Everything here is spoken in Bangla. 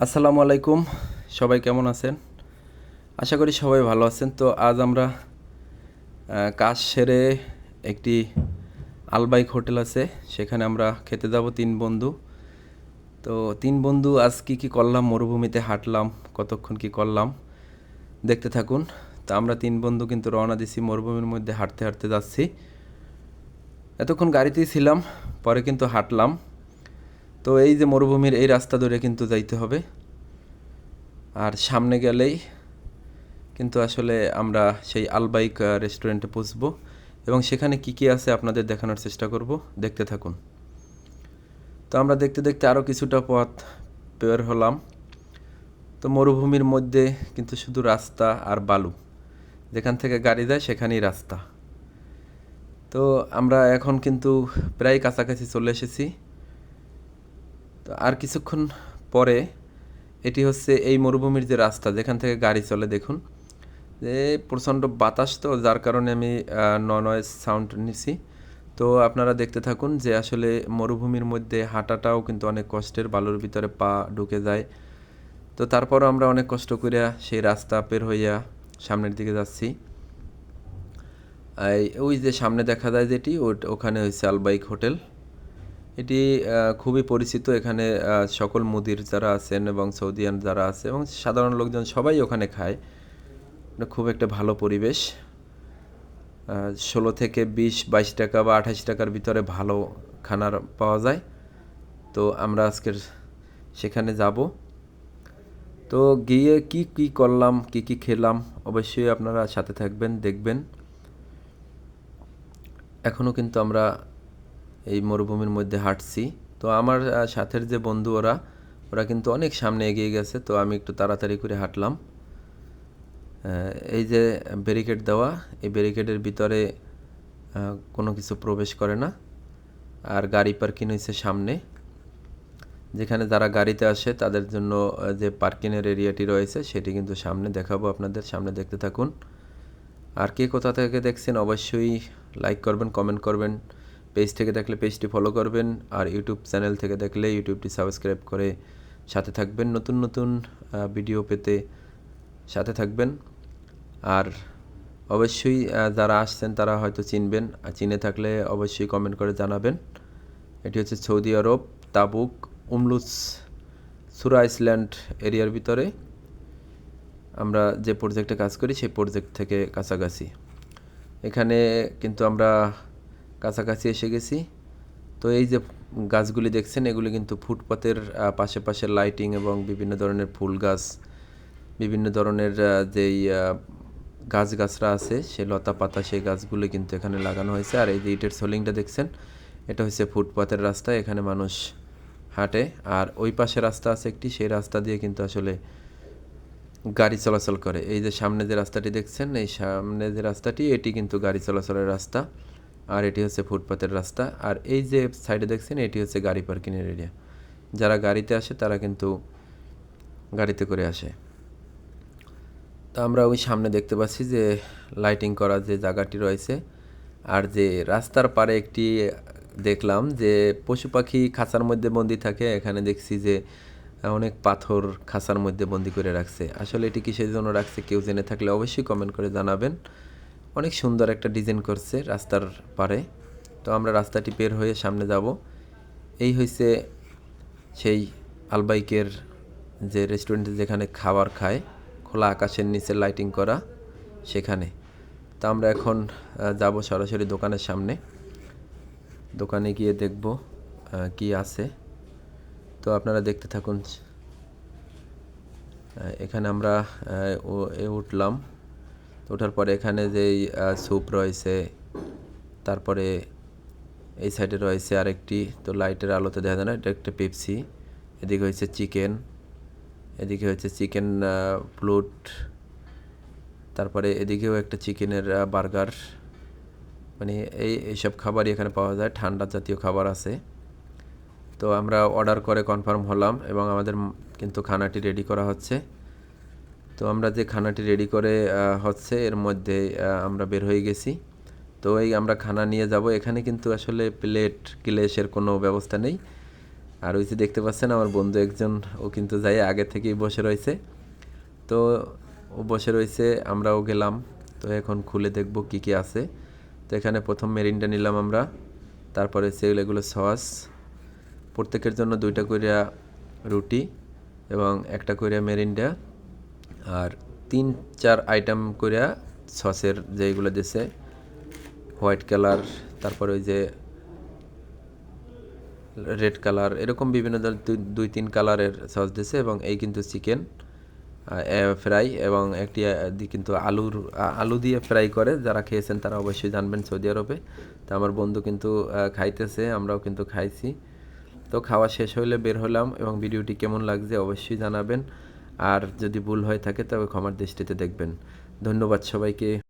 আসসালামু আলাইকুম। সবাই কেমন আছেন? আশা করি সবাই ভালো আছেন। তো আজ আমরা কাজ সেরে একটি আলবাইক হোটেল আছে। সেখানে আমরা খেতে যাব তিন বন্ধু। তো তিন বন্ধু আজ কি কি করলাম, মরুভূমিতে হাঁটলাম, কতক্ষণ কি করলাম, দেখতে থাকুন। তো আমরা তিন বন্ধু কিন্তু রওনা দিছি, মরুভূমির মধ্যে হাঁটতে হাঁটতে যাচ্ছি। এতক্ষণ গাড়িতেই ছিলাম, পরে কিন্তু হাঁটলাম। তো এই যে মরুভূমির এই রাস্তা ধরে কিন্তু যাইতে হবে। আর সামনে গেলেই কিন্তু আসলে আমরা সেই আলবাইক রেস্টুরেন্টে পৌঁছবো এবং সেখানে কি কি আছে আপনাদের দেখানোর চেষ্টা করব। দেখতে থাকুন। তো আমরা দেখতে দেখতে আরও কিছুটা পথ বের হলাম। তো মরুভূমির মধ্যে কিন্তু শুধু রাস্তা আর বালু। যেখান থেকে গাড়ি যায় সেখানেই রাস্তা। তো আমরা এখন কিন্তু প্রায় কাছাকাছি চলে এসেছি। তো আর কিছুক্ষণ পরে এটি হচ্ছে এই মরুভূমির যে রাস্তা, যেখান থেকে গাড়ি চলে, দেখুন। যে প্রচণ্ড বাতাস তো, যার কারণে আমি নয়েজ সাউন্ড নিছি। তো আপনারা দেখতে থাকুন যে আসলে মরুভূমির মধ্যে হাঁটাটাও কিন্তু অনেক কষ্টের, বালুর ভিতরে পা ঢুকে যায়। তো তারপরও আমরা অনেক কষ্ট করিয়া সেই রাস্তা পের হইয়া সামনের দিকে যাচ্ছি। ওই যে সামনে দেখা যায় যেটি ওখানে হয়েছে আলবাইক হোটেল। এটি খুবই পরিচিত এখানে সকল মুদির যারা আছেন এবং সৌদিয়ান যারা আছে এবং সাধারণ লোকজন সবাই ওখানে খায়। খুব একটা ভালো পরিবেশ। ষোলো থেকে বিশ, বাইশ টাকা বা আঠাশ টাকার ভিতরে ভালো খানার পাওয়া যায়। তো আমরা আজকের সেখানে যাব। তো গিয়ে কি কি করলাম, কি কি খেলাম, অবশ্যই আপনারা সাথে থাকবেন, দেখবেন। এখনও কিন্তু আমরা এই মরুভূমির মধ্যে হাঁটছি। তো আমার সাথের যে বন্ধু ওরা ওরা কিন্তু অনেক সামনে এগিয়ে গেছে, তো আমি একটু তাড়াতাড়ি করে হাঁটলাম। এই যে ব্যারিকেড দেওয়া, এই ব্যারিকেডের ভিতরে কোনো কিছু প্রবেশ করে না। আর গাড়ি পার্কিং হয়েছে সামনে। যেখানে যারা গাড়িতে আসে, তাদের জন্য যে পার্কিংয়ের এরিয়াটি রয়েছে, সেটি কিন্তু সামনে দেখাবো আপনাদের, সামনে দেখতে থাকুন। আর কে কোথা থেকে দেখছেন, অবশ্যই লাইক করবেন কমেন্ট করবেন। পেজ থেকে দেখলে পেজটি ফলো করবেন আর ইউটিউব চ্যানেল থেকে দেখলে ইউটিউবটি সাবস্ক্রাইব করে সাথে থাকবেন নতুন নতুন ভিডিও পেতে সাথে থাকবেন। আর অবশ্যই যারা আসছেন তারা হয়তো চিনবেন, আর চিনে থাকলে অবশ্যই কমেন্ট করে জানাবেন। এটি হচ্ছে সৌদি আরব, তাবুক, উমলুস, সুরা আইসল্যান্ড এরিয়ার ভিতরে আমরা যে প্রজেক্টে কাজ করি, সেই প্রজেক্ট থেকে কাছাকাছি। এখানে কিন্তু আমরা কাছাকাছি এসে গেছি। তো এই যে গাছগুলি দেখছেন এগুলি কিন্তু ফুটপাতের পাশে পাশে লাইটিং এবং বিভিন্ন ধরনের ফুল গাছ বিভিন্ন ধরনের যেই আহ, গাছ গাছরা আছে সে লতা পাতা সেই গাছগুলো কিন্তু এখানে লাগানো হয়েছে। আর এই যে ইটের সোলিংটা দেখছেন এটা হচ্ছে ফুটপাতের রাস্তা এখানে মানুষ হাঁটে। আর ওই পাশে রাস্তা আছে একটি সেই রাস্তা দিয়ে কিন্তু আসলে গাড়ি চলাচল করে। এই যে সামনে যে রাস্তাটি দেখছেন এই সামনে যে রাস্তাটি এটি কিন্তু গাড়ি চলাচলের রাস্তা। আর এটি হচ্ছে ফুটপাতের রাস্তা। আর এই যে সাইডে দেখছেন, এটি হচ্ছে গাড়ি পার্কিংয়ের এরিয়া যারা গাড়িতে আসে, তারা কিন্তু গাড়িতে করে আসে। তো আমরা ওই সামনে দেখতে পাচ্ছি যে লাইটিং করা যে জায়গাটি রয়েছে, আর যে রাস্তার পারে একটি দেখলাম যে পশু পাখি খাঁচার মধ্যে বন্দি থাকে। এখানে দেখছি যে অনেক পাথর খাঁচার মধ্যে বন্দি করে রাখছে। আসলে এটি কিসের জন্য রাখছে, কেউ জেনে থাকলে অবশ্যই কমেন্ট করে জানাবেন। অনেক সুন্দর একটা ডিজাইন করছে রাস্তার পারে তো আমরা রাস্তাটি বের হয়ে সামনে যাব। এই হয়েছে সেই আলবাইকের যে রেস্টুরেন্টে যেখানে খাবার খায়, খোলা আকাশের নিচে লাইটিং করা সেখানে। তা আমরা এখন যাব সরাসরি দোকানের সামনে। দোকানে গিয়ে দেখব কি আছে। তো আপনারা দেখতে থাকুন। এখানে আমরা উঠলাম। তো ওঠার পরে এখানে যেই স্যুপ রয়েছে, তারপরে এই সাইডে রয়েছে আরেকটি, তো লাইটের আলোতে দেখা যায় না, এটা একটা পেপসি। এদিকে হয়েছে চিকেন, এদিকে হচ্ছে চিকেন ফ্লুট তারপরে এদিকেও একটা চিকেনের বার্গার। মানে এই, এইসব খাবারই এখানে পাওয়া যায়, ঠান্ডা জাতীয় খাবার আছে। তো আমরা অর্ডার করে কনফার্ম হলাম এবং আমাদের কিন্তু খানাটি রেডি করা হচ্ছে। তো আমরা যে খানাটি রেডি করে হচ্ছে এর মধ্যে আমরা বের হয়ে গেছি। তো এই আমরা খানা নিয়ে যাব। এখানে কিন্তু আসলে প্লেট গ্লেসের কোনো ব্যবস্থা নেই। আর ওই যে দেখতে পাচ্ছেন আমার বন্ধু একজন, ও কিন্তু যাই আগে থেকেই বসে রয়েছে। তো ও বসে রয়েছে, আমরাও গেলাম। তো এখন খুলে দেখব কি কি আছে। তো এখানে প্রথম মেরিনটা নিলাম আমরা। তারপরে সেগুলো সস। প্রত্যেকের জন্য দুইটা করিয়া রুটি এবং একটা কইরা মেরিন্ডা আর তিন, চার আইটেম কইরা সসের যেগুলো দিছে হোয়াইট কালার তারপরে ওই যে রেড কালার এরকম বিভিন্ন ধরনের দুই- তিন কালারের সস দিছে এবং এই কিন্তু চিকেন ফ্রাই এবং একটি কিন্তু আলুর আলু দিয়ে ফ্রাই করে, যারা খেয়েছেন তারা অবশ্যই জানবেন সৌদি আরবে। তো আমার বন্ধু কিন্তু খাইতেছে, আমরাও কিন্তু খাইছি। তো খাওয়া শেষ হলে বের হলাম এবং ভিডিওটি কেমন লাগছে অবশ্যই জানাবেন। আর যদি ভুল হয়ে থাকে তবে ক্ষমার দৃষ্টিতে দেখবেন। ধন্যবাদ সবাইকে।